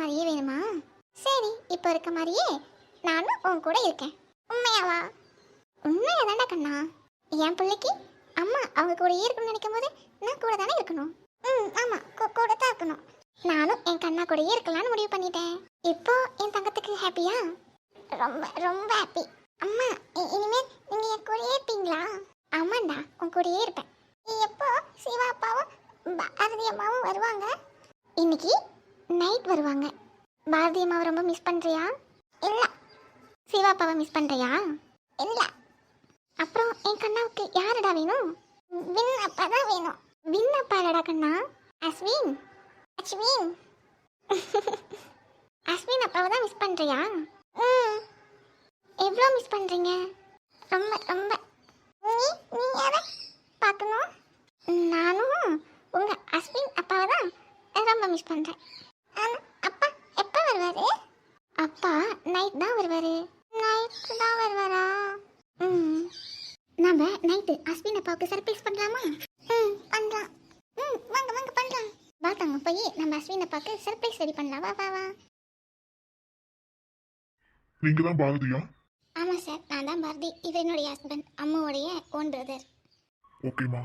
மாதிரியே வேணுமா? சரி இப்போ இருக்க மாதிரியே நானும் உன் கூட இருக்கேன். உண்மையாவா? உண்மையா தானே கண்ணா. என் பிள்ளைக்கு அம்மா அவங்க கூட இருக்கணும்னு நினைக்கும் போது நான் கூட தானே இருக்கணும். ம் ஆமாம் கூட தான் இருக்கணும். நானும் என் கண்ணா கூடயே இருக்கலாம்னு முடிவு பண்ணிட்டேன். இப்போ என் தங்கத்துக்கு ஹாப்பியா ரொம்ப ரொம்ப ஹாப்பி அம்மா இனிமேல் நீங்கள் என் கூடயே இருப்பீங்களா? ஆமாண்டா உன் கூடயே இருப்பேன். எப்போ சிவா அப்பாவும் பாரதி அம்மாவும் வருவாங்க? இன்னைக்கு நைட் வருவாங்க. பாரதி அம்மாவை ரொம்ப மிஸ் பண்றியா? இல்ல. சிவா அப்பாவை மிஸ் பண்றியா? இல்ல. அப்புறம் என் கண்ணாவுக்கு யாருடா வேணும்? வின் அப்பா தான் வேணும். வின் அப்பா இல்லடா கண்ணா? அஸ்வின். அஸ்வின். அஸ்வின் அப்பாவை தான் மிஸ் பண்றியா? ம். எவ்வளோ மிஸ் பண்றீங்க? ரொம்ப ரொம்ப. நீ நீ யாரை பார்க்கணும் நானும் உங்க அஸ்வின் அப்பாவை தான் ரொம்ப மிஸ் பண்றேன் ஆனா அப்பா எப்போ வருவாரு அப்பா நைட் தான் வருவாரு நைட் தான் வருவாரா ம் நாம நைட்டு அஸ்வின் அப்பாவுக்கு சர்ப்ரைஸ் பண்ணலாமா ம் பண்ணலாம் ம் வாங்க வாங்க பண்ணலாம் வா தங்க போய் அப்பாவுக்கு சர்ப்ரைஸ் ரெடி பண்ணலாம். வா வா வா. நீங்க தான் பாரதியா? ஆமாம் சார் நான் தான் பாரதி. இவர் என்னுடைய ஹஸ்பண்ட் அம்மாவுடைய ஓன் பிரதர் ஓகேம்மா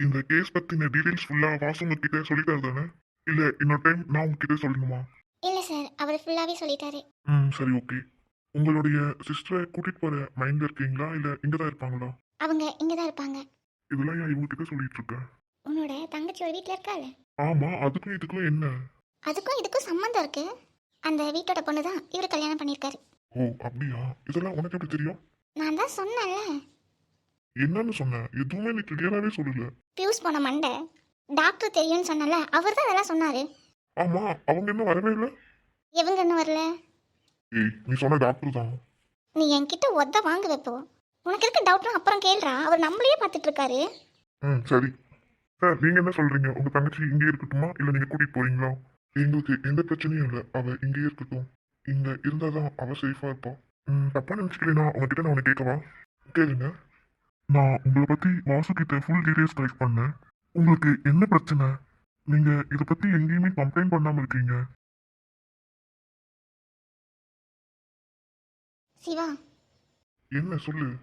இந்த கேஸ் பத்தின டீடைல்ஸ் ஃபுல்லா வாசு உங்ககிட்ட சொல்லிட்டாரு தானே? இல்ல இன்னொரு டைம் நான் உங்ககிட்ட சொல்லணுமா? இல்லை சார் அவர் ஃபுல்லாகவே சொல்லிட்டாரு. ம் சரி ஓகே உங்களுடைய சிஸ்டரை கூட்டிட்டு போற மைண்ட்ல இருக்கீங்களா? இல்ல இங்க தான் இருப்பாங்களா? அவங்க இங்கே தான் இருப்பாங்க. இதெல்லாம் ஏன் இவங்க கிட்ட சொல்லிட்டு இருக்க? உன்னோட தங்கச்சி ஒரு வீட்டில் இருக்காள்? ஆமா அதுக்கும் இதுக்கும் என்ன? அதுக்கும் இதுக்கும் சம்மந்தம் இருக்கு. அந்த வீட்டோட பொண்ணு தான் இவர் கல்யாணம் பண்ணியிருக்காரு. ஓ அப்படியா? இதெல்லாம் உனக்கு எப்படி தெரியும்? நான் தான் சொன்னேன்ல. என்னன்னு சொன்ன எதுவுமே நீ கிளியராகவே சொல்லல. பியூஸ் போன மண்டை. டாக்டர் தெரியும்னு சொன்னல அவர் தான் அதெல்லாம் சொன்னார். ஆமா அவங்க இன்னும் வரவே இல்லை? எவங்க இன்னும் வரல? ஏய் நீ சொன்ன டாக்டர் தான். நீ என்கிட்ட ஒத்த வாங்க வைப்போ. உனக்கு இருக்க டவுட்லாம் அப்புறம் கேள்றா. அவர் நம்மளையே பார்த்துட்டு இருக்காரு ம் சரி. சார் நீங்க என்ன சொல்றீங்க? உங்க தங்கச்சி இங்கே இருக்கட்டுமா? இல்ல நீங்க கூட்டிட்டு போறீங்களா? எங்களுக்கு எந்த பிரச்சனையும் இல்லை. அவ இங்கேயே இருக்கட்டும். இங்க இருந்தாதான் அவ சேஃபா இருப்பா. ம் தப்பா நினைச்சுக்கலனா உங்ககிட்ட நான் உன்னை கேட்கவா? கேளுங்க. நான் உங்களை பத்தி வாசு கிட்ட ஃபுல் டீடைல்ஸ் கலெக்ட் பண்ணேன். உங்களுக்கு என்ன பிரச்சனை? நீங்க இதை பத்தி எங்கேயுமே கம்ப்ளைண்ட் பண்ணாம இருக்கீங்க. சிவா. என்ன சொல்லு.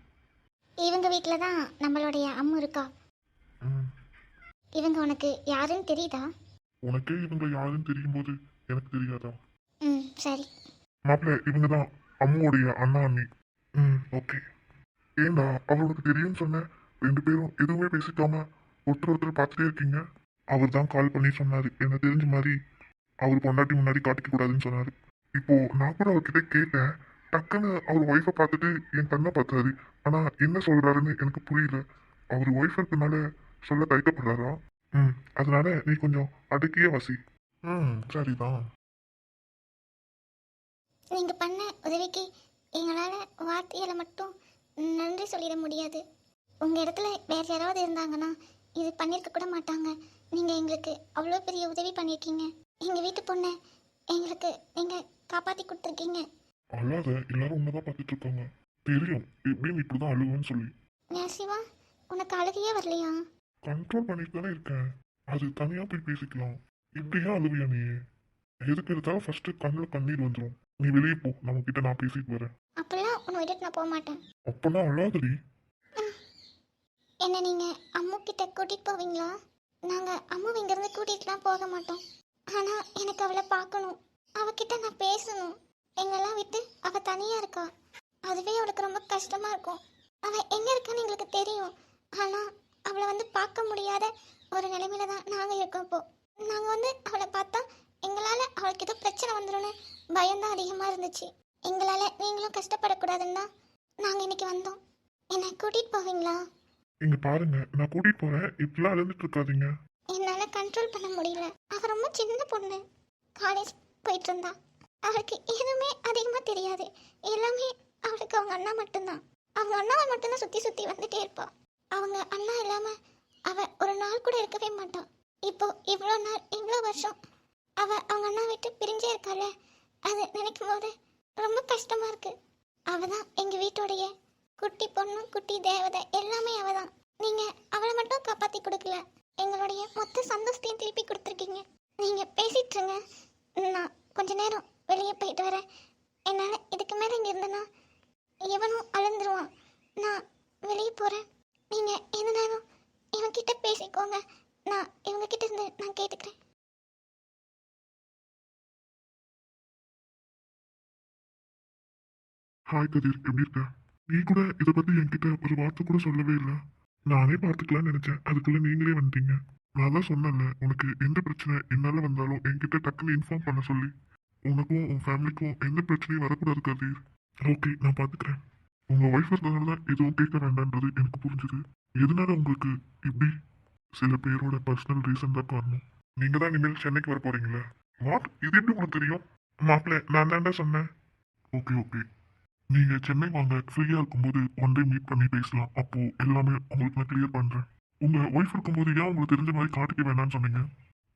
இவங்க வீட்டில் தான் நம்மளுடைய அம்மு இருக்கா? ம் இவங்க உனக்கு யாருன்னு தெரியுதா? உனக்கே இவங்க யாருன்னு தெரியும் போது எனக்கு தெரியாதா? ம் சரி. மாப்பிள்ள இவங்க தான் அம்மாவுடைய அண்ணா அண்ணி ம் ஓகே. ஏண்டா அவளுக்கு தெரியும்னு சொன்னேன் ரெண்டு பேரும் எதுவுமே பேசிக்காம ஒருத்தர் ஒருத்தர் பார்த்துட்டே இருக்கீங்க? அவர் தான் கால் பண்ணி சொன்னாரு. என்ன தெரிஞ்ச மாதிரி அவர் பொண்டாட்டி முன்னாடி காட்டிக்க கூடாதுன்னு சொன்னாரு. இப்போ நான் கூட அவர்கிட்ட கேட்டேன். டக்குன்னு அவர் ஒய்ஃபை பார்த்துட்டு என் கண்ணை பார்த்தாரு. ஆனா என்ன சொல்றாருன்னு எனக்கு புரியல. அவர் ஒய்ஃப் இருக்கனால சொல்ல தயக்கப்படுறாரா? ம். அதனால நீ கொஞ்சம் அடக்கியே வசி. ம் சரிதான். நீங்கள் பண்ண உதவிக்கு எங்களால் வார்த்தைகளை மட்டும் நன்றி சொல்லிட முடியாது. உங்கள் இடத்துல வேறு யாராவது இருந்தாங்கன்னா இது பண்ணியிருக்க கூட மாட்டாங்க. நீங்கள் எங்களுக்கு அவ்வளோ பெரிய உதவி பண்ணியிருக்கீங்க எங்கள் வீட்டு பொண்ணை எங்களுக்கு நீங்கள் காப்பாற்றி கொடுத்துருக்கீங்க. அழாத எல்லாரும் உன்னதான் பார்த்துட்டு இருக்காங்க. தெரியும் எப்படியும் இப்படிதான் அழுவேன்னு சொல்லி. சிவா உனக்கு அழுகையே வரலையா? கண்ட்ரோல் பண்ணிட்டு தானே இருக்கேன். அது தனியா போய் பேசிக்கலாம். இப்படியா அழுவியா நீ? எதுக்கு எடுத்தாலும் ஃபர்ஸ்ட் கண்ணில் கண்ணீர் வந்துடும் நீ வெளியே போ. நம்ம கிட்ட நான் பேசிட்டு வரேன். அப்போல்லாம் உன்னை விட்டுட்டு நான் போக மாட்டேன். அப்பனா அழாதடி. என்ன நீங்கள் அம்மு கிட்ட கூட்டிகிட்டு போவீங்களா? நாங்கள் அம்மு இங்கேருந்து கூட்டிகிட்டுலாம் போக மாட்டோம். ஆனால் எனக்கு அவளை பார்க்கணும். அவகிட்ட நான் பேசணும். எங்கெல்லாம் விட்டு அவள் தனியாக இருக்கா? அதுவே அவளுக்கு ரொம்ப கஷ்டமாக இருக்கும். அவள் எங்கே இருக்கான்னு எங்களுக்கு தெரியும். ஆனால் அவளை வந்து பார்க்க முடியாத ஒரு நிலைமையில தான் நாங்கள் இருக்கோம் இப்போ. நாங்கள் வந்து அவளை பார்த்தா எங்களால் அவளுக்கு ஏதோ பிரச்சனை வந்துடும்னு பயம்தான் அதிகமாக இருந்துச்சு. எங்களால் நீங்களும் கஷ்டப்படக்கூடாதுன்னு தான் நாங்கள் இன்னைக்கு வந்தோம். என்னை கூட்டிட்டு போவீங்களா? இங்க பாருங்க நான் கூட்டிட்டு போறேன். இப்படிலாம் அழுந்துட்டு இருக்காதீங்க. என்னால் கண்ட்ரோல் பண்ண முடியல. அவ ரொம்ப சின்ன பொண்ணு. காலேஜ் போயிட்டு இருந்தா அவளுக்கு எதுவுமே அதிகமாக தெரியாது. எல்லாமே அவளுக்கு அவங்க அண்ணா மட்டும்தான். அவங்க அண்ணாவை மட்டும்தான் சுற்றி சுற்றி வந்துட்டே இருப்பா. அவங்க அண்ணா இல்லாமல் அவ ஒரு நாள் கூட இருக்கவே மாட்டான். இப்போ இவ்வளோ நாள் இவ்வளோ வருஷம் அவ அவங்க அண்ணா விட்டு பிரிஞ்சே இருக்கால அது நினைக்கும் போது ரொம்ப கஷ்டமா இருக்கு. அவ தான் எங்கள் வீட்டோடைய குட்டி பொண்ணு குட்டி தேவதை எல்லாமே அவ தான் நீங்கள் அவளை மட்டும் காப்பாற்றி கொடுக்கல. எங்களுடைய மொத்த சந்தோஷத்தையும் திருப்பி கொடுத்துருக்கீங்க. நீங்கள் பேசிட்டு இருங்க. நான் கொஞ்ச நேரம் வெளியே போயிட்டு வரேன். என்னால் இதுக்கு மேலே இங்கே இருந்தேன்னா எவனும் அழுந்துருவான். நான் வெளியே போகிறேன் நீங்க எந்த நேரம் பேசிக்கோங்க. நான் இவங்க கிட்ட இருந்து நான் கேட்டுக்கிறேன். ஹாய் கதிர். எப்படி இருக்க? நீ கூட இதை பத்தி என்கிட்ட ஒரு வார்த்தை கூட சொல்லவே இல்லை. நானே பார்த்துக்கலாம்னு நினைச்சேன். அதுக்குள்ள நீங்களே வந்துட்டீங்க நான் தான் சொன்னேன்ல உனக்கு எந்த பிரச்சனை என்னால வந்தாலும் என்கிட்ட டக்குன்னு இன்ஃபார்ம் பண்ண சொல்லி. உனக்கும் உன் ஃபேமிலிக்கும் எந்த பிரச்சனையும் வரக்கூடாது கதிர். ஓகே நான் பார்த்துக்கிறேன். உங்க ஒய்ஃப் இருந்ததுனால தான் எதுவும் கேட்க வேண்டான்றது எனக்கு புரிஞ்சுது. எதனால உங்களுக்கு இப்படி சில பேரோட பர்சனல் ரீசன் தான் காரணம்? நீங்க தான் இனிமேல் சென்னைக்கு வர போறீங்களா? வாட் இது எப்படி உங்களுக்கு தெரியும்? மாப்பிள்ள நான் தாண்டா சொன்னேன். ஓகே ஓகே நீங்க சென்னை வாங்க ஃப்ரீயா இருக்கும்போது ஒன் டே மீட் பண்ணி பேசலாம். அப்போ எல்லாமே உங்களுக்கு நான் கிளியர் பண்றேன். உங்க ஒய்ஃப் இருக்கும்போது ஏன் உங்களுக்கு தெரிஞ்ச மாதிரி காட்டிக்க வேண்டாம்னு சொன்னீங்க?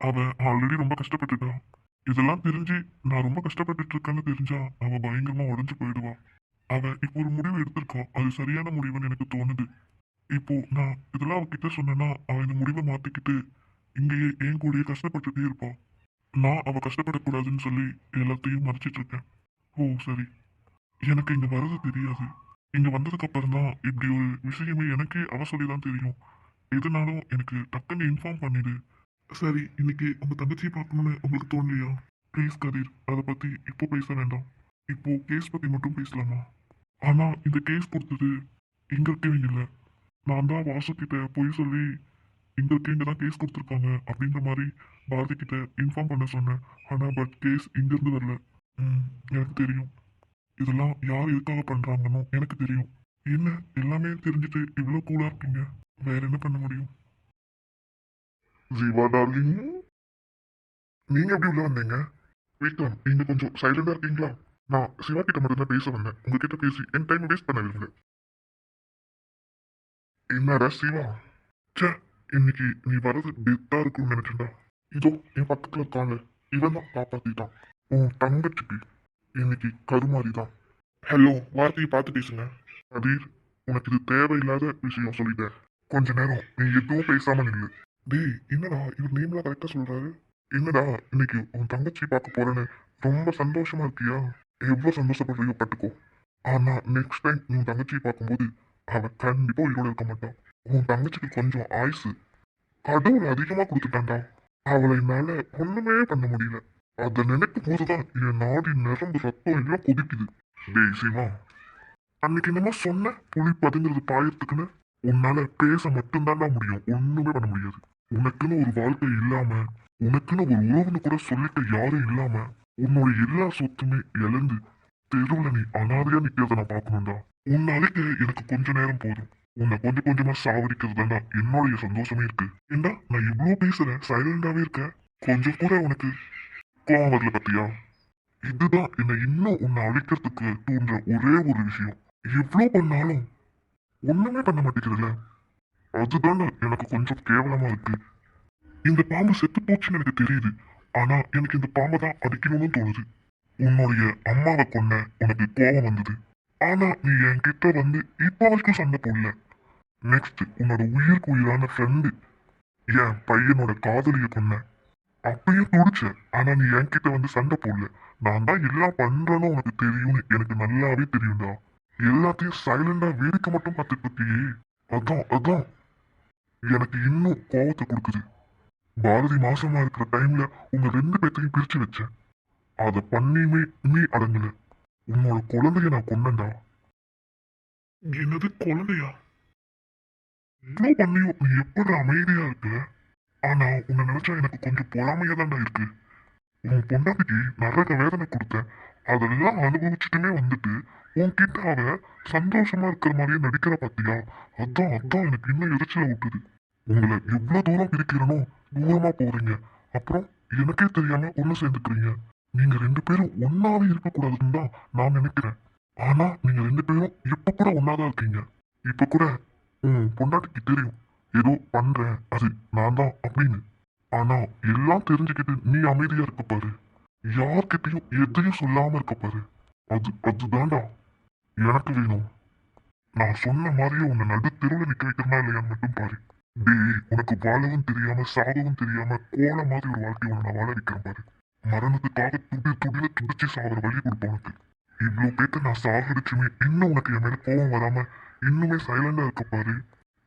அவ ஆல்ரெடி ரொம்ப கஷ்டப்பட்டுட்டான் இதெல்லாம் தெரிஞ்சு நான் ரொம்ப கஷ்டப்பட்டுட்டு இருக்கேன்னு தெரிஞ்சா அவ பயங்கரமா உடஞ்சு போயிடுவான் அவ இப்போ ஒரு முடிவு எடுத்திருக்கா அது சரியான முடிவுன்னு எனக்கு தோணுது. இப்போ நான் இதெல்லாம் அவகிட்ட சொன்னேன்னா அவன் இந்த முடிவை மாத்திக்கிட்டு இங்கேயே என் கூடயே கஷ்டப்பட்டுட்டே இருப்பான். நான் அவ கஷ்டப்படக்கூடாதுன்னு சொல்லி எல்லாத்தையும் மறைச்சிட்டு இருக்கேன் ஓ சரி. எனக்கு இங்க வர்றது தெரியாது. இங்க வந்ததுக்கு அப்புறம் தான் இப்படி ஒரு விஷயமே எனக்கே அவ சொல்லி தான் தெரியும். எதுனாலும் எனக்கு டக்குன்னு இன்ஃபார்ம் பண்ணிடு. சரி இன்னைக்கு உங்க தங்கச்சியை பார்க்கணும்னு உங்களுக்கு தோணலையா? ப்ளீஸ் கதீர். அதை பத்தி இப்போ பேச வேண்டாம். இப்போ கேஸ் பத்தி மட்டும் பேசலாமா? ஆனால் இந்த கேஸ் கொடுத்தது எங்கே இருக்கவங்க இல்லை. நான் தான் வாசுக்கிட்ட போய் சொல்லி இங்க இங்கே தான் கேஸ் கொடுத்துருக்காங்க அப்படின்ற மாதிரி பாரதி கிட்ட இன்ஃபார்ம் பண்ண சொன்னேன். ஆனால் பட் கேஸ் இங்கேருந்து வரல. ம், எனக்கு தெரியும். இதெல்லாம் யார் எதுக்காக பண்ணுறாங்கன்னு எனக்கு தெரியும். என்ன எல்லாமே தெரிஞ்சுட்டு இவ்வளோ கூலாக இருக்கீங்க? வேற என்ன பண்ண முடியும்? ஜீவா டார்லிங் நீங்கள் எப்படி உள்ள வந்தீங்க? விக்ரம் நீங்கள் கொஞ்சம் சைலண்டாக இருக்கீங்களா? நான் சிவா கிட்ட மட்டும் தான் பேச வந்தேன். உங்ககிட்ட பேசி என் டைம் வேஸ்ட் பண்ண விரும்பல. என்னடா சிவா? ச்சே இன்னைக்கு நீ வரது டெத்தா இருக்கும்னு நினைச்சேன்டா இதோ என் பக்கத்துல இருக்காங்க. இவன் தான் காப்பாத்திட்டான். உன் தங்கச்சிக்கு இன்னைக்கு கருமாரி தான். ஹலோ வார்த்தையை பார்த்து பேசுங்க. கதீர் உனக்கு இது தேவையில்லாத விஷயம் சொல்லிட்டேன் கொஞ்ச நேரம் நீ எதுவும் பேசாம நில்லு. டேய் என்னடா இவர் நேம்லாம் கரெக்டா சொல்றாரு? என்னடா இன்னைக்கு உன் தங்கச்சி பார்க்க போறேன்னு ரொம்ப சந்தோஷமா இருக்கியா? எவ்வளோ சந்தோஷப்படுறியோ பட்டுக்கோ ஆனா நெக்ஸ்ட் டைம் உன் தங்கச்சியை பார்க்கும்போது அவன் கண்டிப்பாக உயிரோடு இருக்க மாட்டான் உன் தங்கச்சிக்கு கொஞ்சம் ஆயுசு. கடவுள் அதிகமா கொடுத்துட்டான்டா. அவளை என்னால ஒண்ணுமே பண்ண முடியல. அதை நினைக்கும் போதுதான் என் நாடி நிரம்பு ரத்தம் எல்லாம் கொதிக்குது. தேசியமா அன்னைக்கு என்னமோ சொன்ன புலி பதிங்கிறது பாயறதுக்குன்னு உன்னால பேச மட்டும்தான்டா முடியும். ஒண்ணுமே பண்ண முடியாது. உனக்குன்னு ஒரு வாழ்க்கை இல்லாம உனக்குன்னு ஒரு உறவுன்னு கூட சொல்லிக்க யாரும் இல்லாம உன்னோட எல்லா சொத்துமே இழந்து தெருவில் நீ அனாதையா நிக்கிறத நான் பார்க்கணும்டா. உன்னை அழைக்க எனக்கு கொஞ்ச நேரம் போதும். உன்னை கொஞ்சம் கொஞ்சமா சாவடிக்கிறது தான்டா என்னுடைய சந்தோஷமே இருக்கு. ஏண்டா நான் இவ்வளோ பேசுறேன் சைலண்டாவே இருக்கேன் கொஞ்சம் கூட உனக்கு கோவம் வரல பத்தியா? இதுதான் என்னை இன்னும் உன்னை அழிக்கிறதுக்கு தூண்டுற ஒரே ஒரு விஷயம். எவ்வளோ பண்ணாலும் ஒண்ணுமே பண்ண மாட்டேங்கிறதுல அதுதான் எனக்கு கொஞ்சம் கேவலமா இருக்கு. இந்த பாம்பு செத்து போச்சுன்னு எனக்கு தெரியுது. ஆனா எனக்கு இந்த பாம்பை தான் அடிக்கணும்னு தோணுது. உன்னுடைய அம்மாவை கொன்ன உனக்கு கோபம் வந்தது. ஆனா நீ என்கிட்ட வந்து இப்ப வரைக்கும் சண்டை போடல. நெக்ஸ்ட் உன்னோட உயிருக்கு உயிரான ஃப்ரெண்டு என் பையனோட காதலிய கொன்ன. அப்பயும் துடிச்ச. ஆனா நீ என்கிட்ட வந்து சண்டை போடல. நான் தான் எல்லாம் பண்றேன்னு உனக்கு தெரியும்னு எனக்கு நல்லாவே தெரியும்டா. எல்லாத்தையும் சைலண்டா வேடிக்கை மட்டும் பார்த்துட்டு இருக்கியே. அதான் அதான். எனக்கு இன்னும் கோபத்தை கொடுக்குது. பாரதி மாசமா இருக்கிற டைம்ல உங்க ரெண்டு பேர்த்தையும் பிரிச்சு வச்சேன் அதை பண்ணியுமே நீ அடங்கல உன்னோட குழந்தைய நான் கொன்னேன்டா. என்னது குழந்தையா? இவ்வளவு பண்ணியும் நீ எப்படி அமைதியா இருக்க? ஆனா உன்னை நினைச்சா எனக்கு கொஞ்சம் பொறாமையா தான்டா இருக்கு. உன் பொண்டாட்டிக்கு நரக வேதனை கொடுத்தேன் அதெல்லாம் அனுபவிச்சுட்டுமே வந்துட்டு உன்கிட்ட அவ சந்தோஷமா இருக்கிற மாதிரியே நடிக்கிற பாத்தியா? அதான் அதான் எனக்கு இன்னும் எரிச்சல விட்டுது உங்களை எவ்வளவு தூரம் பிரிக்கிறனோ தூரமா போறீங்க. அப்புறம் எனக்கே தெரியாம ஒண்ணு சேர்ந்துக்கிறீங்க. நீங்க ரெண்டு பேரும் ஒன்னாவே இருக்கக்கூடாதுன்னு தான் நான் நினைக்கிறேன். ஆனா நீங்க ரெண்டு பேரும் இப்ப கூட ஒன்னாதான் இருக்கீங்க. இப்ப கூட உன் பொண்டாட்டிக்கு தெரியும். ஏதோ பண்றேன் அது நான் தான் அப்படின்னு. ஆனா எல்லாம் தெரிஞ்சுக்கிட்டு நீ அமைதியா இருக்க பாரு. யார்கிட்டயும் எதையும் சொல்லாம இருக்க பாரு. அது அதுதான்டா. எனக்கு வேணும். நான் சொன்ன மாதிரியே உன்னை நடு தெருவில் நிக்க வைக்கிறனா இல்லையான்னு மட்டும் பாரு. டேய் உனக்கு வாழவும் தெரியாம சாகவும் தெரியாம கோல மாதிரி ஒரு வாழ்க்கை உன்னை வாழ வைக்கிறேன் பாரு. மரணத்துக்காக துடி துடியில துடிச்சு சாகிற வழி கொடுப்பேன் உனக்கு. இவ்வளவு பேத்த நான் சாகடிச்சுமே இன்னும் உனக்கு என் மேல கோவம் வராம இன்னுமே சைலண்டா இருக்க பாரு.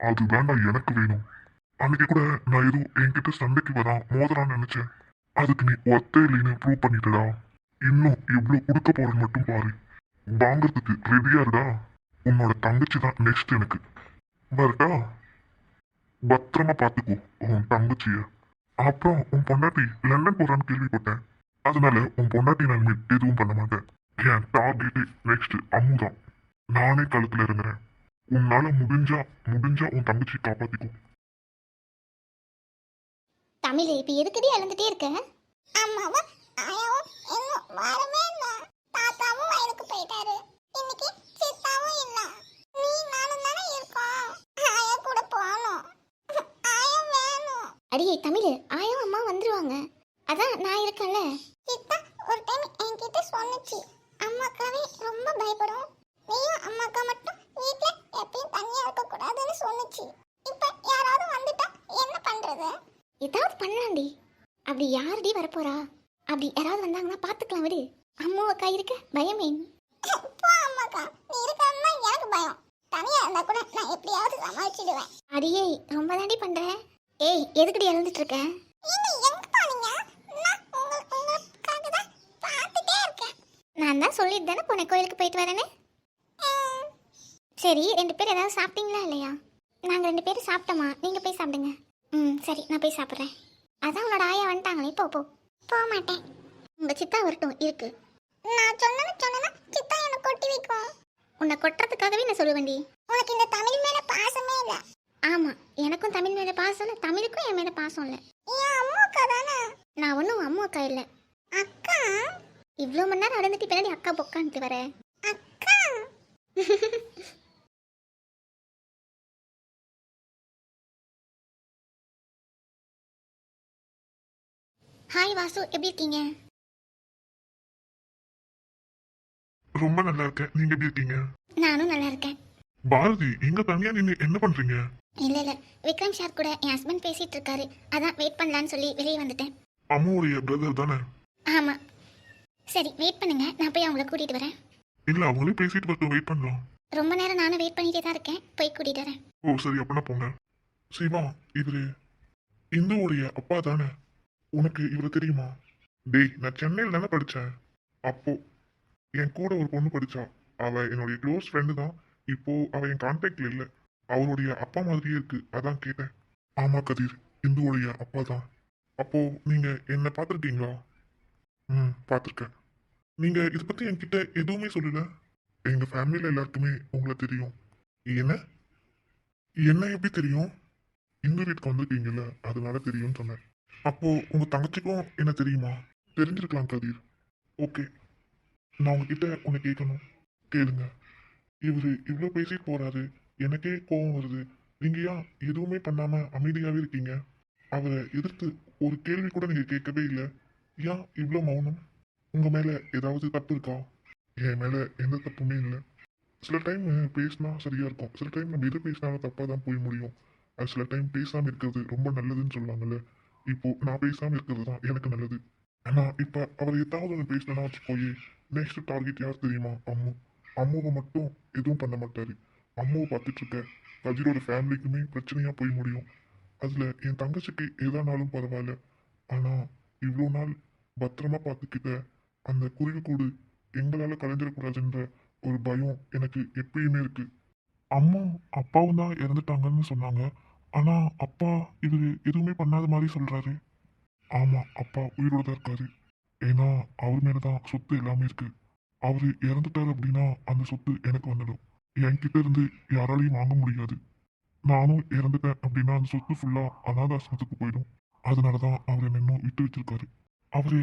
அதுதான்டா எனக்கு வேணும். அன்னைக்கு கூட நான் ஏதோ என்கிட்ட சண்டைக்கு வரான் மோதலான்னு நினைச்சேன். அதுக்கு நீ ஒத்தே இல்லைன்னு ப்ரூவ் பண்ணிட்டடா. இன்னும் இவ்வளோ கொடுக்க போறேன்னு மட்டும் பாரு. வாங்குறதுக்கு ரெடியா இருடா. உன்னோட தங்கச்சி தான் நெக்ஸ்ட் எனக்கு. வரட்டா? பத்திரமா பார்த்துக்கோ உன் தங்கச்சிய. அப்புறம் உன் பொண்டாட்டி லண்டன் போறான்னு கேள்விப்பட்டேன். அதனால உன் பொண்டாட்டி நான் எதுவும் பண்ண மாட்டேன். என் டார்கெட்டு நெக்ஸ்ட் அம்மு தான் நானே கழுத்துல இருந்தேன் உன்னால முடிஞ்சா முடிஞ்சா உன் தங்கச்சி காப்பாத்திக்கோ. தமிழ் இப்ப எதுக்குடி அழுந்துட்டே இருக்க? அம்மாவும் ஆயாவும் இன்னும் இல்ல தாத்தாவும் வயலுக்கு போயிட்டாரு இன்னைக்கு சித்தாவும் இல்ல நீ நானும் தானே இருக்கோம் ஆயா கூட போகணும் ஆயா வேணும் அடியே தமிழ் ஆயா அம்மா வந்துருவாங்க அதான் நான் இருக்கேன்ல சித்தா ஒரு டைம் என்கிட்ட சொன்னுச்சு அம்மாக்காவே ரொம்ப பயப்படும் நீயும் அம்மாக்கா மட்டும் வீட்ல எப்பயும் தனியா இருக்க கூடாதுன்னு சொன்னுச்சு இப்ப யாராவது வந்துட்டா என்ன பண்றது ஏதாவது பண்ணலாண்டி அப்படி யாரடி வரப்போறா அப்படி யாராவது வந்தாங்கன்னா பாத்துக்கலாம் விடு அம்மா அக்கா இருக்க பயமே அம்மாக்கா நீ இருக்கன்னா எனக்கு பயம் தனியா இருந்தா கூட நான் எப்படியாவது சமாளிச்சிடுவேன் அடியே ரொம்ப தாண்டி பண்ற ஏய் எதுக்குடி எழுந்துட்டு இருக்க நான் தான் சொல்லிட்டு தானே போனேன் கோயிலுக்கு போயிட்டு வரேன்னு சரி ரெண்டு பேர் ஏதாவது சாப்பிட்டீங்களா இல்லையா நாங்கள் ரெண்டு பேரும் சாப்பிட்டோமா நீங்கள் போய் சாப்பிடுங்க ம் சரி நான் போய் சாப்பிட்றேன். அதான் உன்னோட ஆயா வந்துட்டாங்களே போ போ. போக மாட்டேன் உங்கள் சித்தா வரட்டும் இருக்கு. நான் சொன்னது சொன்னா சித்தா என்னை கொட்டி வைக்கும். உன்னை கொட்டுறதுக்காகவே நான் சொல்லுவேன்டி உனக்கு இந்த தமிழ் மேல பாசமே இல்லை. ஆமாம் எனக்கும் தமிழ் மேலே பாசம் இல்லை தமிழுக்கும் என் மேலே பாசம் இல்லை. என் அம்மா அக்கா தானே? நான் ஒன்றும் அம்மா அக்கா இல்லை. அக்கா? இவ்வளோ மணி நேரம் நடந்துட்டு பின்னாடி அக்கா பொக்கான்ட்டு வர. அக்கா? ஹாய் வாசு எப்படி இருக்கீங்க? ரொம்ப நல்லா இருக்கேன். நீங்க எப்படி இருக்கீங்க? நானும் நல்லா இருக்கேன். பாரதி எங்க தனியா நின்று என்ன பண்றீங்க? இல்ல இல்ல. விக்ரம் சார் கூட என் ஹஸ்பண்ட் பேசிட்டு இருக்காரு. அதான் வெயிட் பண்ணலான்னு சொல்லி வெளியே வந்துட்டேன். அம்மாவுடைய பிரதர் தானே? ஆமா. சரி வெயிட் பண்ணுங்க. நான் போய் அவங்கள கூட்டிட்டு வரேன். இல்ல அவங்களே பேசிட்டு வரட்டும். வெயிட் பண்ணலாம். ரொம்ப நேரம் நானும் வெயிட் பண்ணிட்டே தான் இருக்கேன். போய் கூட்டிட்டு வரேன். ஓ சரி அப்படின்னா போங்க. சிவா இவரு இந்துவுடைய அப்பா தானே? உனக்கு இவரை தெரியுமா? டேய் நான் சென்னையில் தானே படித்தேன் அப்போ என் கூட ஒரு பொண்ணு படித்தா அவள் என்னுடைய க்ளோஸ் ஃப்ரெண்டு தான். இப்போது அவள் என் கான்டாக்டில் இல்லை. அவருடைய அப்பா மாதிரியே இருக்குது அதான் கேட்டேன். ஆமாம் கதிர். இந்துவுடைய அப்பா தான். அப்போது நீங்கள் என்னை பார்த்துருக்கீங்களா? ம் பார்த்துருக்கேன். நீங்கள் இதை பற்றி என்கிட்ட எதுவுமே சொல்லலை. எங்கள் ஃபேமிலியில் எல்லாருக்குமே உங்களை தெரியும். என்ன? என்ன எப்படி தெரியும்? இந்து வீட்டுக்கு வந்திருக்கீங்கல்ல அதனால தெரியும்னு சொன்னேன். அப்போ உங்க தங்கச்சிக்கும் என்ன தெரியுமா? தெரிஞ்சிருக்கலாம் கதிர். ஓகே. நான் உங்ககிட்ட உன்னை கேட்கணும் கேளுங்க. இவர் இவ்வளோ பேசிட்டு போறாரு. எனக்கே கோபம் வருது. நீங்க ஏன் எதுவுமே பண்ணாம அமைதியாவே இருக்கீங்க? அவரை எதிர்த்து ஒரு கேள்வி கூட நீங்க கேட்கவே இல்லை. ஏன் இவ்வளோ மௌனம்? உங்க மேல ஏதாவது தப்பு இருக்கா? என் மேல எந்த தப்புமே இல்லை. சில டைம் பேசினா சரியா இருக்கும். சில டைம் நம்ம எது பேசினாலும் தப்பாக தான் போய் முடியும். அது சில டைம் பேசாமல் இருக்கிறது ரொம்ப நல்லதுன்னு சொல்லுவாங்கல்ல. இப்போ நான் பேசாமல் இருக்கிறது தான் எனக்கு நல்லது. ஆனா இப்போ அவர் ஏதாவது ஒன்று பேசினா போய். நெக்ஸ்ட் டார்கெட் யார் தெரியுமா? அம்மு. அம்முவை மட்டும் எதுவும் பண்ண மாட்டார். அம்முவை பார்த்துட்டு இருக்க. கதிரோட ஃபேமிலிக்குமே பிரச்சனையாக போய் முடியும். அதில் என் தங்கச்சிக்கு எதானாலும் பரவாயில்ல. ஆனால் இவ்வளோ நாள் பத்திரமா பார்த்துக்கிட்ட அந்த குருவி கூடு எங்களால கலைஞ்சிடக்கூடாதுன்ற ஒரு பயம் எனக்கு எப்பயுமே இருக்குது அம்மா அப்பாவும் தான் இறந்துட்டாங்கன்னு சொன்னாங்க. ஆனால் அப்பா இது எதுவுமே பண்ணாத மாதிரி சொல்கிறாரு ஆமாம் அப்பா உயிரோட தான் இருக்காரு. ஏன்னா அவர் மேலே தான் சொத்து எல்லாமே இருக்குது அவர் இறந்துட்டார் அப்படின்னா அந்த சொத்து எனக்கு வந்துடும். என்கிட்ட இருந்து யாராலையும் வாங்க முடியாது. நானும் இறந்துட்டேன் அப்படின்னா அந்த சொத்து ஃபுல்லா அனாதாசிரமத்துக்கு போயிடும். அதனால தான் அவர் என்ன இன்னும் விட்டு வச்சிருக்காரு. அவர்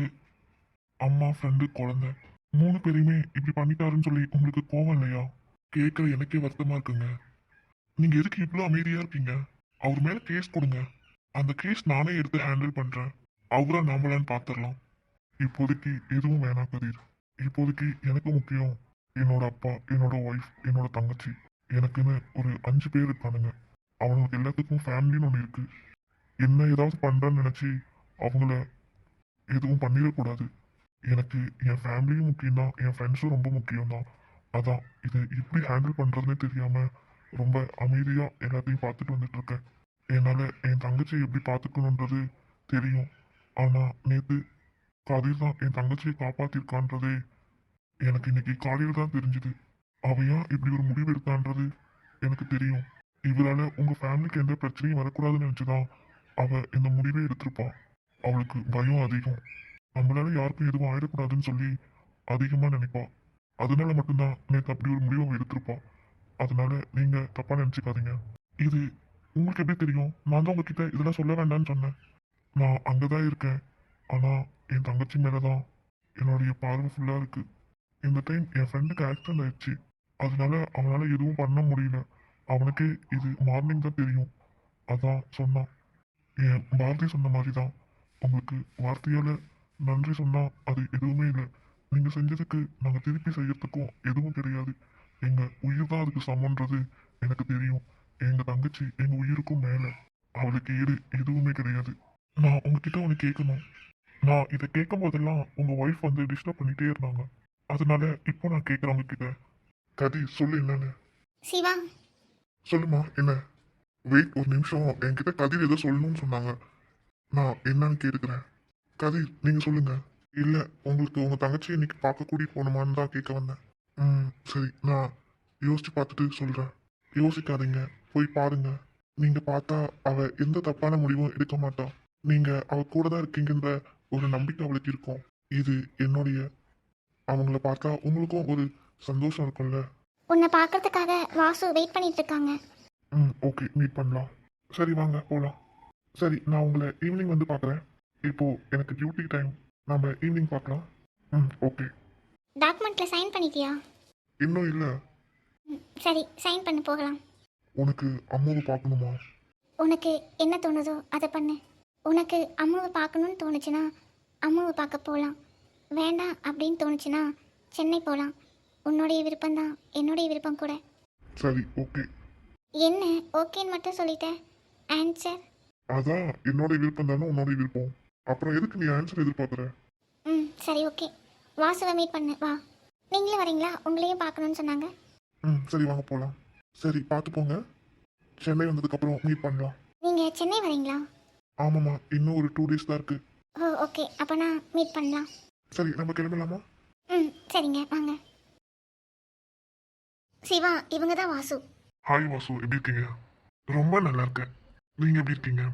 அம்மா ஃப்ரெண்டு குழந்தை மூணு பேரையுமே இப்படி பண்ணிட்டாருன்னு சொல்லி உங்களுக்கு கோவம் இல்லையா? கேட்குற எனக்கே வருத்தமாக இருக்குங்க. நீங்கள் எதுக்கு இவ்வளோ அமைதியாக இருக்கீங்க? அவர் மேல கேஸ் கொடுங்க. அந்த கேஸ் நானே எடுத்து ஹேண்டில் பண்றேன். அவரா நாமளான்னு பார்த்துடலாம் இப்போதைக்கு எதுவும் வேணாம் கதிர். இப்போதைக்கு எனக்கு முக்கியம் என்னோட அப்பா என்னோட ஒய்ஃப் என்னோட தங்கச்சி. எனக்குன்னு ஒரு அஞ்சு பேர் இருக்கானுங்க. அவங்களுக்கு எல்லாத்துக்கும் ஃபேமிலின்னு ஒன்று இருக்கு. என்ன ஏதாவது பண்றேன்னு நினச்சி அவங்கள எதுவும் பண்ணிடக்கூடாது. எனக்கு என் ஃபேமிலியும் முக்கியம் தான் என் ஃப்ரெண்ட்ஸும் ரொம்ப முக்கியம் தான் அதான் இது எப்படி ஹேண்டில் பண்றதுன்னே தெரியாம ரொம்ப அமைதியாக எல்லாத்தையும் பார்த்துட்டு வந்துட்டு இருக்கேன் என் தங்கச்சியை எப்படி பார்த்துக்கணுன்றது தெரியும். ஆனால் நேற்று கதிர் தான் என் தங்கச்சியை காப்பாற்றிருக்கான்றதே எனக்கு இன்னைக்கு காலையில் தான் தெரிஞ்சுது. அவ ஏன் இப்படி ஒரு முடிவு எடுத்தான்றது எனக்கு தெரியும். இவரால் உங்கள் ஃபேமிலிக்கு எந்த பிரச்சனையும் வரக்கூடாதுன்னு நினச்சிதான் அவ இந்த முடிவே எடுத்திருப்பான் அவளுக்கு பயம் அதிகம். நம்மளால யாருக்கும் எதுவும் ஆயிடக்கூடாதுன்னு சொல்லி அதிகமாக நினைப்பா. அதனால மட்டும்தான் நேற்று அப்படி ஒரு முடிவை அவ அதனால நீங்க தப்பா நினைச்சுக்காதீங்க. இது உங்களுக்கு எப்படி தெரியும்? நான் தான் உங்ககிட்ட இதெல்லாம் சொல்ல வேண்டாம்னு சொன்னேன். நான் அங்கதான் இருக்கேன். ஆனா என் தங்கச்சி மேலதான். என்னுடைய பார்வை ஃபுல்லா இருக்கு. இந்த டைம் என் ஃப்ரெண்டுக்கு ஆக்சிடென்ட் ஆயிடுச்சு. அதனால அவனால எதுவும் பண்ண முடியல. அவனுக்கே இது மார்னிங் தான் தெரியும். அதான் சொன்னான். என் பாரதி சொன்ன மாதிரி தான் உங்களுக்கு வார்த்தையால நன்றி சொன்னா அது எதுவுமே இல்லை. நீங்க செஞ்சதுக்கு நாங்க திருப்பி செய்யறதுக்கும் எதுவும் கிடையாது. எங்க உயிர் தான் அதுக்கு சமன்றது எனக்கு தெரியும். எங்க தங்கச்சி எங்க உயிருக்கும் மேல. அவளுக்கு ஈடு எதுவுமே கிடையாது. நான் உங்ககிட்ட ஒன்று கேட்கணும். நான் இதை கேட்கும் போதெல்லாம் உங்க ஒய்ஃப் வந்து டிஸ்டர்ப் பண்ணிட்டே இருந்தாங்க. அதனால இப்போ நான் கேட்குறேன் உங்ககிட்ட கதி சொல்லு என்னன்னு. சிவா. சொல்லுமா என்ன? வெயிட் ஒரு நிமிஷம். என்கிட்ட கதிர் ஏதோ சொல்லணும்னு சொன்னாங்க. நான் என்னன்னு கேட்டுக்கிறேன். கதிர் நீங்க சொல்லுங்க. இல்ல உங்களுக்கு உங்க தங்கச்சி இன்னைக்கு பார்க்க கூடி போகணுமான்னு தான் கேட்க வந்தேன். ம் சரி நான் யோசிச்சு பார்த்துட்டு சொல்றேன். யோசிக்காதீங்க போய் பாருங்க. நீங்க பார்த்தா அவ எந்த தப்பான முடிவும் எடுக்க மாட்டா. நீங்க அவ கூட தான் இருக்கீங்கன்ற ஒரு நம்பிக்கை அவளுக்கு இருக்கும். இது என்னுடைய. அவங்கள பார்த்தா உங்களுக்கும் ஒரு சந்தோஷம் இருக்கும்ல. உன்னை பார்க்கறதுக்காக வாசு வெயிட் பண்ணிட்டு இருக்காங்க. ம் ஓகே மீட் பண்ணலாம். சரி வாங்க போகலாம் சரி நான் உங்களை ஈவினிங் வந்து பார்க்குறேன். இப்போ எனக்கு டியூட்டி டைம் நாம ஈவினிங் பார்க்கலாம். ம் ஓகே. டாக்குமெண்ட்ல சைன் பண்ணிட்டியா? இன்னும் இல்லை. சரி சைன் பண்ண போகலாம். உனக்கு அம்மாவை பார்க்கணுமா? உனக்கு என்ன தோணுதோ அதை பண்ணு. உனக்கு அம்மாவை பார்க்கணும்னு தோணுச்சுன்னா அம்மாவை பார்க்க போகலாம் வேண்டாம் அப்படின்னு தோணுச்சுன்னா சென்னை போகலாம் உன்னுடைய விருப்பம்தான் என்னுடைய விருப்பம் கூட. சரி ஓகே. என்ன ஓகேன்னு மட்டும் சொல்லிட்டேன் ஆன்சர் அதான் என்னோட விருப்பம் தானே உன்னோட விருப்பம். அப்புறம் எதுக்கு நீ ஆன்சர் எதிர்பார்க்குற? ம் சரி ஓகே. வாசுவை மீட் பண்ணு வா. நீங்களும் வரீங்களா? உங்களையும் பார்க்கணும்னு சொன்னாங்க. ம் சரி வாங்க போகலாம் சரி பார்த்து போங்க. சென்னை வந்ததுக்கப்புறம் மீட் பண்ணலாம். நீங்கள் சென்னை வரீங்களா? ஆமாம்மா இன்னும் ஒரு டூ டேஸ் தான் இருக்குது ஓ ஓகே அப்போ நான் மீட் பண்ணலாம். சரி நம்ம கிளம்பலாமா? ம் சரிங்க. வாங்க. சிவா இவங்க தான் வாசு. ஹாய் வாசு. எப்படி இருக்கீங்க? ரொம்ப நல்லா இருக்கேன். நீங்க எப்படி இருக்கீங்க?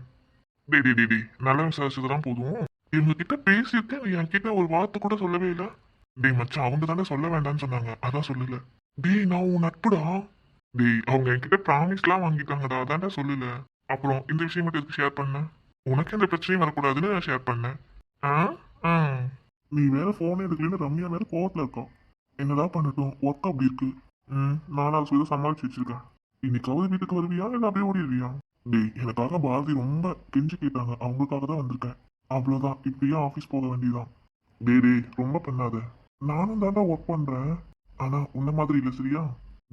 டே டே டே டே நல்லா விசாரிச்சதுதான் போதும். இவங்க பேசியிருக்கேன். நீ என்கிட்ட ஒரு வார்த்தை கூட சொல்லவே இல்லை. டேய் மச்சான் அவங்க தானே சொல்ல வேண்டாம்னு சொன்னாங்க. அதான் சொல்லல. டேய் நான் உன் நட்புடா? டேய் அவங்க என்கிட்ட ப்ராமிஸ்லாம் வாங்கிட்டாங்கடா அதான்டா சொல்லல. அப்புறம் இந்த விஷயம் மட்டும் எதுக்கு ஷேர் பண்ண? உனக்கு எந்த பிரச்சனையும் வரக்கூடாதுன்னு நான் ஷேர் பண்ணேன் ஆ? ஆ. நீ வேற ஃபோனே எடுக்கலன்னு ரம்யா வேற கோவத்தில் இருக்கோம் என்னடா பண்ணட்டும்? ஒர்க் அப்படி இருக்கு. ம் நானும் அதை சொல்லி சமாளிச்சு வச்சிருக்கேன். இன்னைக்காவது வீட்டுக்கு வருவியா? இல்லை அப்படியே ஓடிடுவியா? டேய் எனக்காக பாரதி ரொம்ப கெஞ்சி கேட்டாங்க. அவங்களுக்காக தான் வந்திருக்கேன். அவ்வளோதான் இப்படியே ஆஃபீஸ் போக வேண்டியதான் டேய் டேய் ரொம்ப பண்ணாத. நானும் தாண்டா ஒர்க் பண்ணுறேன் ஆனால் உன்ன மாதிரி இல்லை சரியா?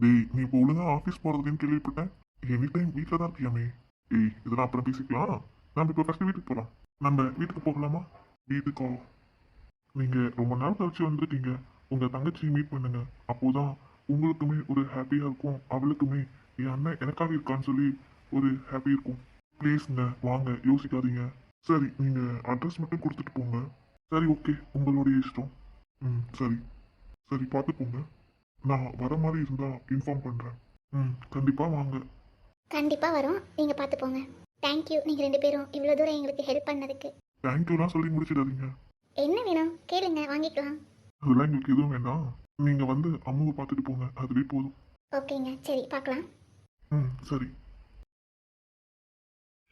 டேய் நீ இப்போ ஒழுங்காக ஆஃபீஸ் போகிறதுன்னு கேள்விப்பட்டேன். எனி டைம் வீட்டில் தான் இருக்கியாமே ஏய் இதெல்லாம் அப்புறம் பேசிக்கலாம். நம்ம இப்போ ஃபஸ்ட்டு வீட்டுக்கு போகலாம் நம்ம வீட்டுக்கு போகலாமா? வீட்டுக்கோ நீங்கள் ரொம்ப நாள் கழிச்சு வந்திருக்கீங்க. உங்கள் தங்கச்சியை மீட் பண்ணுங்க. அப்போதான் உங்களுக்குமே ஒரு ஹாப்பியாக இருக்கும். அவளுக்குமே என் அண்ணன் எனக்காக இருக்கான்னு சொல்லி ஒரு ஹாப்பி இருக்கும். ப்ளீஸ்ங்க வாங்க யோசிக்காதீங்க. சரி நீங்கள் அட்ரஸ் மட்டும் கொடுத்துட்டு போங்க. சரி ஓகே உங்களுடைய இஷ்டம். ம் சரி. சரி பார்த்து போங்க. நான் வர மாதிரி இருந்தால் இன்ஃபார்ம் பண்ணுறேன் ம் கண்டிப்பாக வாங்க. கண்டிப்பாக வரும். நீங்கள் பார்த்து போங்க. தேங்க்யூ நீங்கள் ரெண்டு பேரும் இவ்வளோ தூரம் எங்களுக்கு ஹெல்ப் பண்ணதுக்கு. தேங்க்யூலாம் சொல்லி முடிச்சிடாதீங்க. என்ன வேணும்? கேளுங்க. வாங்கிக்கலாம். அதெல்லாம் எங்களுக்கு எதுவும் வேண்டாம். நீங்க வந்து அம்மாவை பார்த்துட்டு போங்க. அதுவே போதும். ஓகேங்க. சரி பார்க்கலாம். ம் சரி.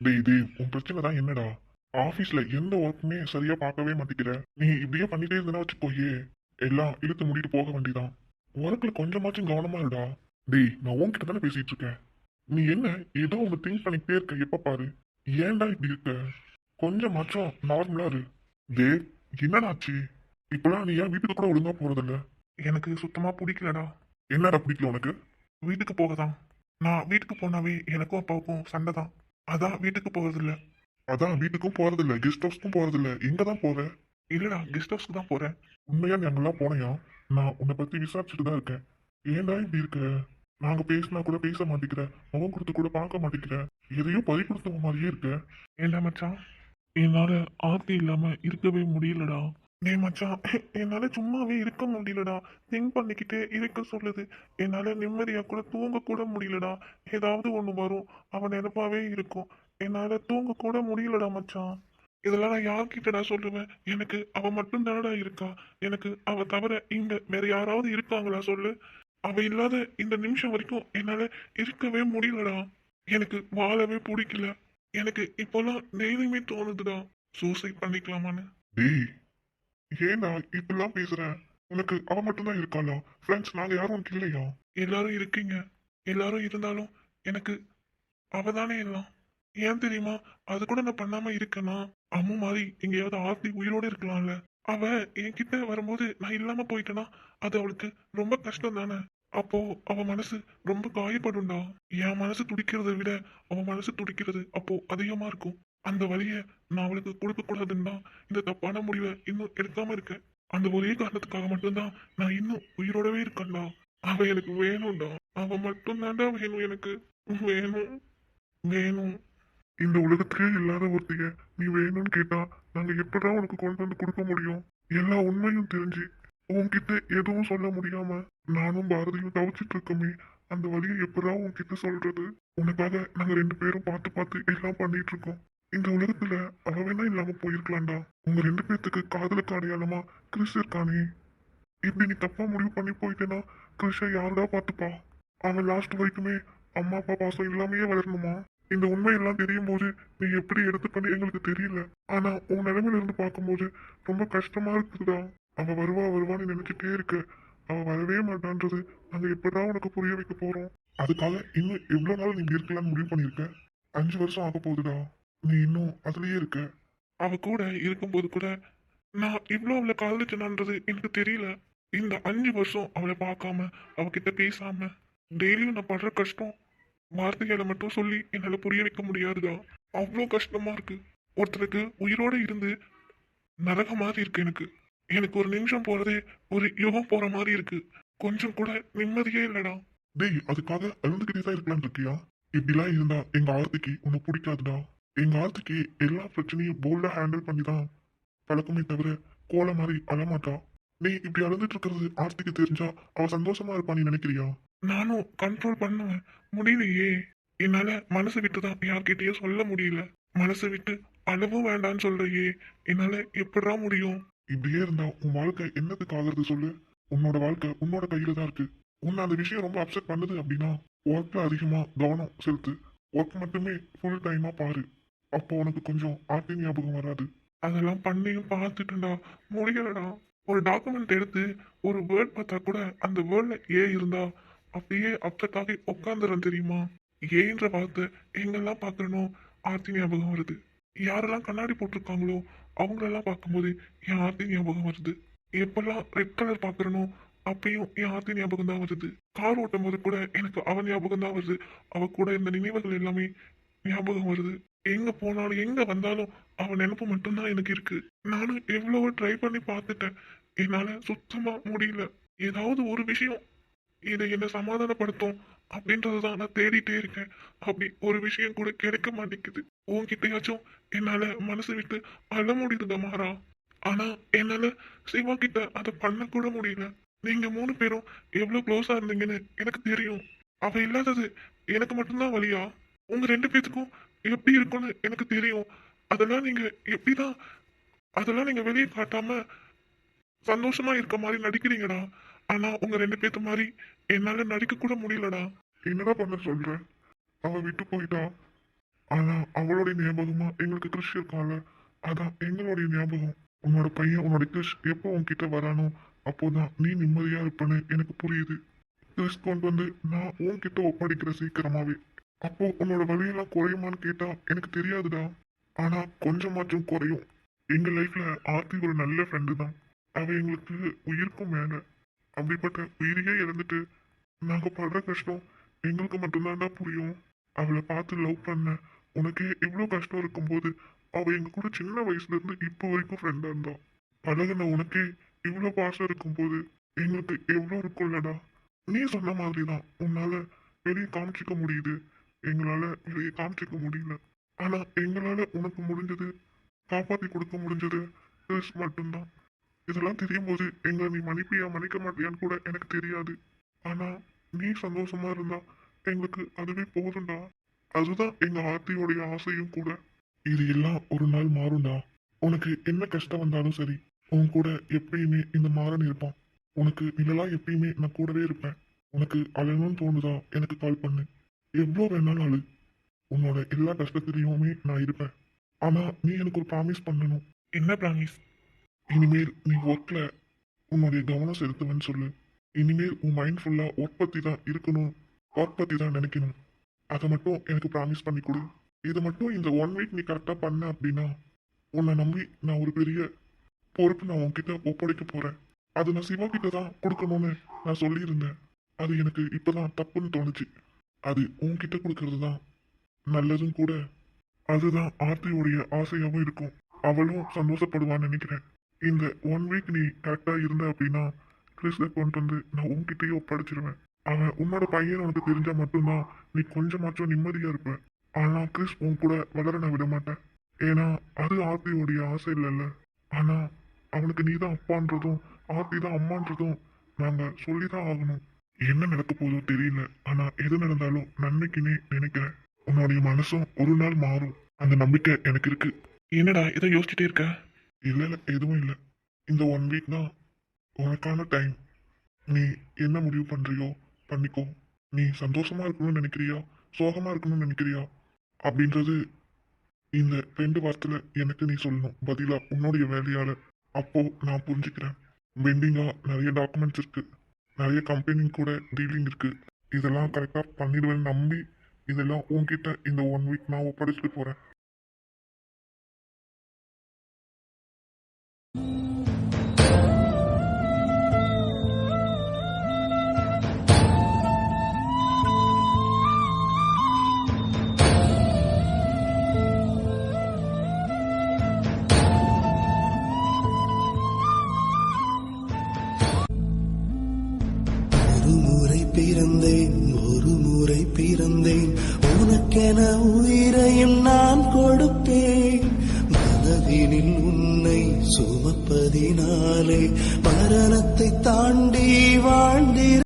டேய் டேய் உன் பிரச்சனை தான் என்னடா? ஆபீஸ்ல எந்த ஒர்க்குமே சரியா பார்க்கவே மாட்டேங்கிற. நீ இப்படியே பண்ணிட்டே இருந்தா வச்சுக்கோயே. எல்லாம் இழுத்து முடிட்டு போக வேண்டியதான் ஒர்க்ல கொஞ்சமாச்சும் கவனமா இருடா. டேய் நான் உன்கிட்ட தானே பேசிட்டு இருக்கேன். நீ என்ன ஏதோ ஒன்று திங்க் பண்ணிக்கிட்டே இருக்க எப்ப பாரு. ஏன்டா இப்படி இருக்க? கொஞ்சமாச்சும் நார்மலா இரு. டேய் என்னடாச்சு இப்பெல்லாம் நீ ஏன் வீட்டுக்கு கூட ஒழுங்கா போறதில்ல? எனக்கு சுத்தமா பிடிக்கலடா. என்னடா பிடிக்கல உனக்கு? வீட்டுக்கு போகதான். நான் வீட்டுக்கு போனாவே எனக்கும் அப்பாவுக்கும் சண்டை தான் அதான் வீட்டுக்கு போகிறதில்ல அதான் வீட்டுக்கும் போறதில்ல கெஸ்ட் ஹவுஸ்க்கும் போறதில்ல. எங்க தான் போற இல்லடா கெஸ்ட் ஹவுஸ்க்கு தான் போறேன். உண்மையா நீ அங்கெல்லாம் போனையா? நான் உன்னை பத்தி விசாரிச்சுட்டு தான் இருக்கேன். ஏன்டா இப்படி இருக்க? நாங்க பேசினா கூட பேச மாட்டேங்கிற முகம் கொடுத்து கூட பார்க்க மாட்டேங்கிற எதையும் பறி கொடுத்த மாதிரியே இருக்க. ஏண்டா மச்சான்? என்னால ஆர்த்தி இல்லாம இருக்கவே முடியலடா. டே மச்சான் என்னால சும்மாவே இருக்க முடியலடா. திங்க் பண்ணிக்கிட்டே இருக்க சொல்லுது. என்னால நிம்மதியா கூட தூங்க கூட முடியலடா. ஏதாவது ஒண்ணு வரும். அவன் நினைப்பாவே இருக்கும். என்னால தூங்க கூட முடியலடா மச்சான். இதெல்லாம் நான் யார்கிட்டடா சொல்லுவேன்? எனக்கு அவ மட்டும் தானடா இருக்கா? எனக்கு அவ தவிர இங்க வேற யாராவது இருக்காங்களா சொல்லு? அவ இல்லாத இந்த நிமிஷம் வரைக்கும் என்னால இருக்கவே முடியலடா. எனக்கு வாழவே பிடிக்கல. எனக்கு இப்போல்லாம் டெய்லியுமே தோணுதுடா. சூசைட் பண்ணிக்கலாமான்னு. டேய் ஏண்டா இப்பெல்லாம் பேசுறேன்? உனக்கு அவ மட்டும்தான் இருக்காளா? ஃப்ரெண்ட்ஸ் நாங்க யாரும் உனக்கு இல்லையா? எல்லாரும் இருக்கீங்க. எல்லாரும் இருந்தாலும் எனக்கு அவ தானே எல்லாம். ஏன் தெரியுமா? அது கூட நான் பண்ணாம இருக்கேனா? அம்மு மாதிரி எங்கேயாவது ஆர்த்தி உயிரோட இருக்கலாம்ல. அவ என்கிட்ட வரும்போது நான் இல்லாம போயிட்டேனா? அது அவளுக்கு ரொம்ப கஷ்டம் தானே அப்போ அவ மனசு ரொம்ப காயப்படும்டா. என் மனசு துடிக்கிறதை விட அவ மனசு துடிக்கிறது அப்போ அதிகமா இருக்கும். அந்த வழியை நான் அவளுக்கு கொடுக்க கூடாதுன்னா இந்த தப்பான முடிவை இன்னும் எடுக்காம இருக்கேன் அந்த ஒரே காரணத்துக்காக மட்டும்தான் நான் இன்னும் உயிரோடவே இருக்கேன்டா. அவ எனக்கு வேணும்டா. அவ மட்டும் தான்டா வேணும் எனக்கு. வேணும். வேணும். இந்த உலகத்திலே இல்லாத ஒருத்திய நீ வேணும்னு கேட்டா நாங்க எப்படா உனக்கு கொண்டு வந்து கொடுக்க முடியும்? எல்லா உண்மையும் தெரிஞ்சு. உன்கிட்ட எதுவும் சொல்ல முடியாம நானும் பாரதியும் தவிச்சிட்டு இருக்கோமே. அந்த வழியை எப்படா உன்கிட்ட சொல்றது? உனக்காக நாங்க ரெண்டு பேரும் பார்த்து பார்த்து எல்லாம் பண்ணிட்டு இருக்கோம். இந்த உலகத்துல அவ வேணா இல்லாம போயிருக்கலாம்டா. உங்க ரெண்டு பேர்த்துக்கு காதலுக்கு அடையாளமா கிறிஸ் இருக்கானே. இப்படி நீ தப்பா முடிவு பண்ணி போயிட்டேன்னா கிறிஷை யாருடா பார்த்துப்பா? அவன் லாஸ்ட் வரைக்குமே அம்மா அப்பா பாசம் இல்லாமையே வளரணுமா? இந்த உண்மையெல்லாம் தெரியும் போது நீ எப்படி எடுத்துக்கன்னு எங்களுக்கு தெரியல. ஆனா உன் நிலைமையில இருந்து பார்க்கும்போது ரொம்ப கஷ்டமா இருக்குதுடா. அவ வருவா வருவான்னு நினைச்சிட்டே இருக்க. அவ வரவே மாட்டான்றது நாங்க எப்படா உனக்கு புரிய வைக்க போறோம்? அதுக்காக இன்னும் எவ்வளவு நாள் நீங்க இருக்கலாம்னு முடிவு பண்ணிருக்க அஞ்சு வருஷம் ஆக போகுதுடா. நீ இன்னும் அதுலயே இருக்க. அவ கூட இருக்கும்போது கூட நான் இவ்வளோ அவளை காதலிச்சனான்றது எனக்கு தெரியல. இந்த அஞ்சு வருஷம் அவளை பார்க்காம அவகிட்ட பேசாம டெய்லியும் நான் படுற கஷ்டம் வார்த்தைகளை மட்டும் சொல்லி என்னால் புரிய வைக்க முடியாதுடா. அவ்வளோ கஷ்டமா இருக்கு. ஒருத்தருக்கு உயிரோட இருந்து நரக மாதிரி இருக்கு எனக்கு. எனக்கு ஒரு நிமிஷம் போறதே ஒரு யுகம் போற மாதிரி இருக்கு. கொஞ்சம் கூட நிம்மதியே இல்லடா. டேய் அதுக்காக அழுந்துகிட்டே தான் இருக்கலாம் இருக்கியா? இப்படிலாம் இருந்தா எங்க ஆர்த்திக்கு உன்னை பிடிக்காதுடா. எங்க ஆத்துக்கு எல்லா பிரச்சனையும் போல்டா ஹேண்டில் பண்ணி தான் பழக்கமே தவிர கோல மாதிரி அழமாட்டா நீ இப்படி அழுதுட்டு இருக்கிறது ஆர்த்திக்கு தெரிஞ்சா அவ சந்தோஷமா இருப்பான்னு நினைக்கிறியா? நானும் கண்ட்ரோல் பண்ணுவேன். முடியலையே. என்னால மனசு விட்டு தான் யார்கிட்டயும் சொல்ல முடியல. மனசை விட்டு அளவும் வேண்டான்னு சொல்றையே. என்னால எப்படா முடியும்? இப்படியே இருந்தா உன் வாழ்க்கை என்னத்துக்கு ஆகுறது சொல்லு. உன்னோட வாழ்க்கை உன்னோட கையில தான் இருக்கு. உன்னை அந்த விஷயம் ரொம்ப அப்செட் பண்ணுது அப்படின்னா ஒர்க்ல அதிகமா கவனம் செலுத்து. ஒர்க் மட்டுமே ஃபுல் டைமா பாரு. அப்போ உனக்கு கொஞ்சம் ஆர்த்தி ஞாபகம் வராது. அதெல்லாம் பண்ணியும் பார்த்துட்டுடா முடியலடா. ஒரு டாக்குமெண்ட் எடுத்து ஒரு வேர்ட் பார்த்தா கூட அந்த வேர்ட்ல ஏ இருந்தா அப்படியே அப்செட் ஆகி உட்காந்துறேன் தெரியுமா? ஏன்ற வார்த்தை எங்கெல்லாம் பார்க்கணும் ஆர்த்தி ஞாபகம் வருது. யாரெல்லாம் கண்ணாடி போட்டிருக்காங்களோ அவங்களெல்லாம் பார்க்கும்போது என் ஆர்த்தி ஞாபகம் வருது. எப்பெல்லாம் ரெட் கலர் பார்க்கறனோ அப்பயும் என் ஆர்த்தி ஞாபகம் தான் வருது. கார் ஓட்டும் போது கூட எனக்கு அவன் ஞாபகம் தான் வருது. அவ கூட இந்த நினைவுகள் எல்லாமே ஞாபகம் வருது. எங்க போனாலும் எங்க வந்தாலும் அவன் நினப்பு மட்டும்தான் எனக்கு இருக்கு. நானும் எவ்வளவோ ட்ரை பண்ணி பார்த்துட்டேன். என்னால சுத்தமா முடியல. ஏதாவது ஒரு விஷயம் இதை என்ன சமாதானப்படுத்தும் அப்படின்றதான் நான் தேடிட்டே இருக்கேன். அப்படி ஒரு விஷயம் கூட கிடைக்க மாட்டேங்குது. உன்கிட்டயாச்சும் என்னால மனசு விட்டு அழ முடியுது மாறா. ஆனா என்னால சிவா கிட்ட அதை பண்ண கூட முடியல. நீங்க மூணு பேரும் எவ்வளவு க்ளோஸா இருந்தீங்கன்னு எனக்கு தெரியும். அவ இல்லாதது எனக்கு மட்டும்தான் வழியா உங்க ரெண்டு பேத்துக்கும் எப்படி இருக்கும்னு எனக்கு தெரியும். அதெல்லாம் நீங்க எப்படிதான் அதெல்லாம் நீங்க வெளியே காட்டாம சந்தோஷமா இருக்க மாதிரி நடிக்கிறீங்கடா. ஆனா உங்க ரெண்டு பேத்து மாதிரி என்னால நடிக்க கூட முடியலடா. என்னடா பண்ண சொல்ற? அவ விட்டு போயிட்டா? ஆனா அவளுடைய ஞாபகமா எங்களுக்கு கிறிஷ் இருக்கால. அதான் எங்களுடைய ஞாபகம். உன்னோட பையன் உன்னோட கிறிஷ் எப்போ உன்கிட்ட வரானோ அப்போதான் நீ நிம்மதியா இருப்பேன்னு எனக்கு புரியுது. கிறிஸ் கொண்டு வந்து நான் உன்கிட்ட ஒப்படைக்கிற சீக்கிரமாவே. அப்போ உன்னோட வழியெல்லாம் குறையுமான்னு கேட்டா எனக்கு தெரியாதுடா. ஆனா கொஞ்சமாச்சும் குறையும். எங்க லைஃப்ல ஆர்த்தி ஒரு நல்ல ஃப்ரெண்டு தான். அவ எங்களுக்கு உயிருக்கும் மேல. அப்படிப்பட்ட உயிரையே இழந்துட்டு நாங்க படுற கஷ்டம் எங்களுக்கு மட்டும்தான்டா புரியும். அவளை பார்த்து லவ் பண்ண உனக்கே இவ்வளோ கஷ்டம் இருக்கும்போது அவ எங்க கூட சின்ன வயசுல இருந்து இப்போ வரைக்கும் ஃப்ரெண்டா இருந்தா. பழகுன உனக்கே இவ்வளோ பாசம் இருக்கும்போது எங்களுக்கு எவ்வளோ இருக்கும்லடா. நீ சொன்ன மாதிரி தான் உன்னால வெளியே காமிச்சிக்க முடியுது. எங்களால இதையை காமிச்சிக்க முடியல. ஆனா எங்களால உனக்கு முடிஞ்சது காப்பாத்தி கொடுக்க முடிஞ்சது கிறிஸ் மட்டும்தான். இதெல்லாம் தெரியும் போது எங்களை நீ மன்னிப்பியா மன்னிக்க மாட்டியான்னு கூட எனக்கு தெரியாது. ஆனா நீ சந்தோஷமா இருந்தா எங்களுக்கு அதுவே போதும்டா. அதுதான் எங்க ஆர்த்தியோடைய ஆசையும் கூட. இது எல்லாம் ஒரு நாள் மாறும்டா. உனக்கு என்ன கஷ்டம் வந்தாலும் சரி உன் கூட எப்பயுமே இந்த மாறன் இருப்பான். உனக்கு நிழலா எப்பயுமே நான் கூடவே இருப்பேன். உனக்கு அழணும்னு தோணுதா? எனக்கு கால் பண்ணு. எவ்வளோ வேணாலும் அழு உன்னோட எல்லா கஷ்டத்திலையுமே நான் இருப்பேன். ஆனா நீ எனக்கு ஒரு ப்ராமிஸ் பண்ணணும். என்ன ப்ராமிஸ் இனிமேல் நீ ஒர்க்ல உன்னுடைய கவனம் செலுத்துவேன்னு சொல்லு. இனிமேல் உன் மைண்ட் ஃபுல்லா ஒர்க் பத்தி தான் இருக்கணும். ஒர்க் பத்தி தான் நினைக்கணும். அதை மட்டும் எனக்கு ப்ராமிஸ் பண்ணி கொடு. இதை மட்டும் இந்த ஒன் வீக் நீ கரெக்டாக பண்ண அப்படின்னா உன்னை நம்பி நான் ஒரு பெரிய பொறுப்பு நான் உன்கிட்ட ஒப்படைக்க போகிறேன் அது நான் சிவா கிட்ட தான் கொடுக்கணும்னு நான் சொல்லியிருந்தேன். அது எனக்கு இப்பதான் தப்புன்னு தோணுச்சு. அது உன்கிட்ட கொடுக்கறது தான் நல்லதும் கூட. அதுதான் ஆர்த்தியோடைய ஆசையாகவும் இருக்கும். அவளும் சந்தோஷப்படுவான்னு நினைக்கிறேன். இந்த ஒன் வீக் நீ கரெக்டாக இருந்த அப்படின்னா கிறிஸ்ல கொண்டு வந்து நான் உன்கிட்டயே ஒப்படைச்சிருவேன். அவன் உன்னோட பையன் உனக்கு தெரிஞ்சா மட்டும்தான் நீ கொஞ்சமாச்சும் நிம்மதியாக இருப்ப. ஆனால் கிறிஸ் உன் கூட வளர நான் விட மாட்டேன். ஏன்னா அது ஆர்த்தியோடைய ஆசை இல்லைல்ல. ஆனால் அவனுக்கு நீ தான் அப்பான்றதும் ஆர்த்தி தான் அம்மான்றதும் நாம் சொல்லி தான் ஆகணும். என்ன நடக்க போதோ தெரியல. ஆனா எது நடந்தாலும் நன்மைக்குன்னே நினைக்கிறேன். உன்னுடைய மனசும் ஒரு நாள் மாறும். அந்த நம்பிக்கை எனக்கு இருக்கு. என்னடா இதை யோசிச்சுட்டே இருக்க? இல்ல இல்ல எதுவும் இல்ல. இந்த ஒன் வீக் தான் உனக்கான டைம் நீ என்ன முடிவு பண்றியோ பண்ணிக்கோ. நீ சந்தோஷமா இருக்கணும்னு நினைக்கிறியா? சோகமா இருக்கணும்னு நினைக்கிறியா? அப்படின்றது இந்த ரெண்டு வாரத்துல எனக்கு நீ சொல்லணும். பதிலா உன்னுடைய வேலையால அப்போ நான் புரிஞ்சுக்கிறேன். பெண்டிங்கா நிறைய டாக்குமெண்ட்ஸ் இருக்கு. நிறைய கம்பெனி கூட டீலிங் இருக்கு. இதெல்லாம் கரெக்டாக பண்ணிடுவேன்னு நம்பி இதெல்லாம் உன்கிட்ட இந்த ஒன் வீக் நான் ஒப்படைச்சிட்டு போகிறேன்